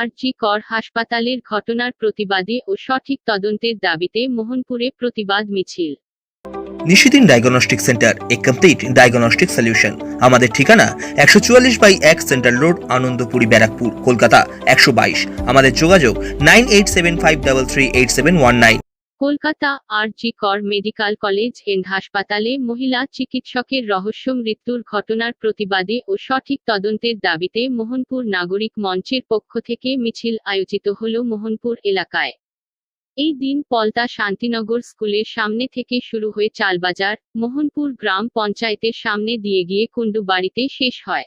আরজি কর হাসপাতালের ঘটনার প্রতিবাদে ও সঠিক তদন্তের দাবিতে মোহনপুরে প্রতিবাদ মিছিল। Nishidin diagnostic centre, a complete diagnostic solution. আমাদের ঠিকানা একশো চুয়াল্লিশ বাই এক সেন্ট্রাল রোড, আনন্দপুরি ব্যারাকপুর, কলকাতা, একশো বাইশ। আমাদের যোগাযোগ nine eight seven five double three eight seven one nine. Kolkata R G Kar medical college and হাসপাতালে মহিলা চিকিৎসকের রহস্য মৃত্যুর ঘটনার প্রতিবাদে ও সঠিক তদন্তের দাবিতে মোহনপুর নাগরিক মঞ্চের পক্ষ থেকে মিছিল আয়োজিত হল মোহনপুর এলাকায়। এই দিন পলতা শান্তিনগর স্কুলের সামনে থেকে শুরু হয়ে চালবাজার, মোহনপুর গ্রাম পঞ্চায়েতের সামনে দিয়ে গিয়ে কুন্ডু বাড়িতে শেষ হয়।